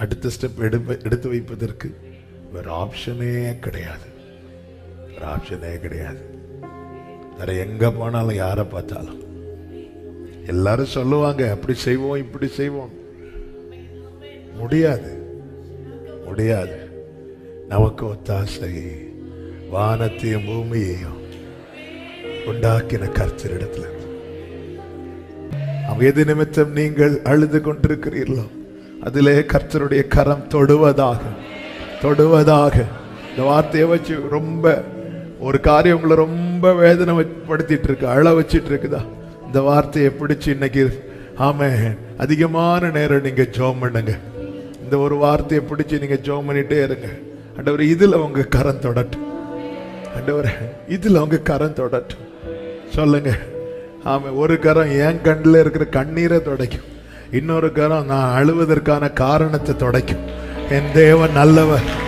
அடுத்த ஸ்டெப் எடுப்ப எடுத்து வைப்பதற்கு வேற ஆப்ஷனே கிடையாது. ஒரு ஆப்ஷனே கிடையாது. வேற எங்க போனாலும் யாரை பார்த்தாலும். எல்லாரும் சொல்லுவாங்க அப்படி செய்வோம் இப்படி செய்வோம். முடியாது. முடியாது. நமக்கு ஒத்தாசை வானத்தையும் பூமியையும் உண்டாக்கின கர்த்தரிடத்துல. அவன் எது நிமித்தம் நீங்கள் அழுது கொண்டிருக்கிறீர்களோ அதிலே கர்த்தருடைய கரம் தொடுவதாக தொடுவதாக. இந்த வார்த்தையை வச்சு ரொம்ப ஒரு காரியம் உங்களை ரொம்ப வேதனை படுத்திட்டு இருக்கு அழ வச்சிட்டு இருக்குதா இந்த வார்த்தையை பிடிச்சி இன்னைக்கு ஆமே அதிகமான நேரம் நீங்க ஜோம் பண்ணுங்க. இந்த ஒரு வார்த்தையை பிடிச்சி நீங்க ஜோம் பண்ணிட்டே இருங்க. அண்டவர் இதுல உங்க கரம் தொடட்டும். அண்டவர் இதுல உங்க கரம் தொடட்டும். சொல்லுங்க. ஆமா ஒரு கரம் என் கண்ணில் இருக்கிற கண்ணீரை தொடக்கும். இன்னொரு கரம் நான் அழுவதற்கான காரணத்தை துடைக்கும். என் தேவன் நல்லவர்.